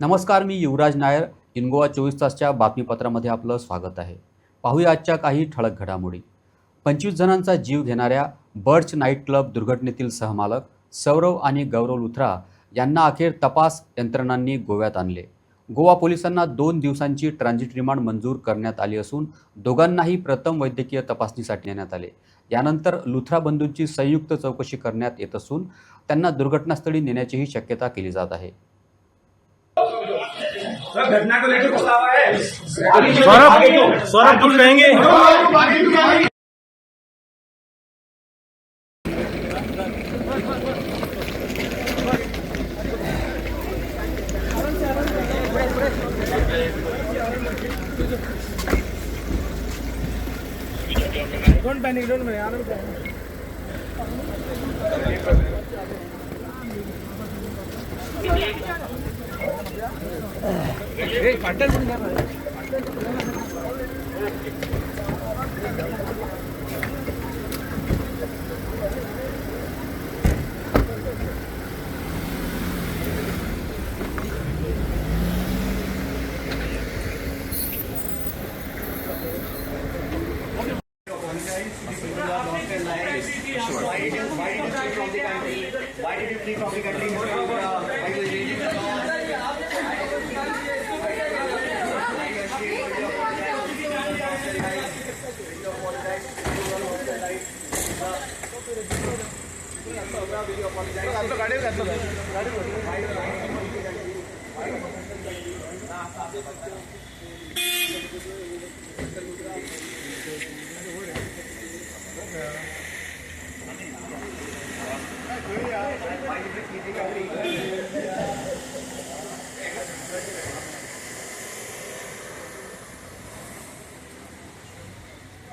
नमस्कार मी युवराज नायर. इनगोवा चोवीस तासच्या बातमीपत्रामध्ये आपलं स्वागत आहे. पाहूया आजच्या काही ठळक घडामोडी. पंचवीस जणांचा जीव घेणाऱ्या बर्च नाईट क्लब दुर्घटनेतील सहमालक सौरव आणि गौरव लुथरा यांना अखेर तपास यंत्रणांनी गोव्यात आणले. गोवा पोलिसांना दोन दिवसांची ट्रान्झिट रिमांड मंजूर करण्यात आली असून दोघांनाही प्रथम वैद्यकीय तपासणीसाठी नेण्यात आले. यानंतर लुथरा बंधूंची संयुक्त चौकशी करण्यात येत असून त्यांना दुर्घटनास्थळी नेण्याचीही शक्यता केली जात आहे. सर घटना को लेकर पछतावा है। सौरभ सौरभ कुछ कहेंगे? Why did you flee from the country? Why did you raging the law? गाडीवर घातलं गाडीवर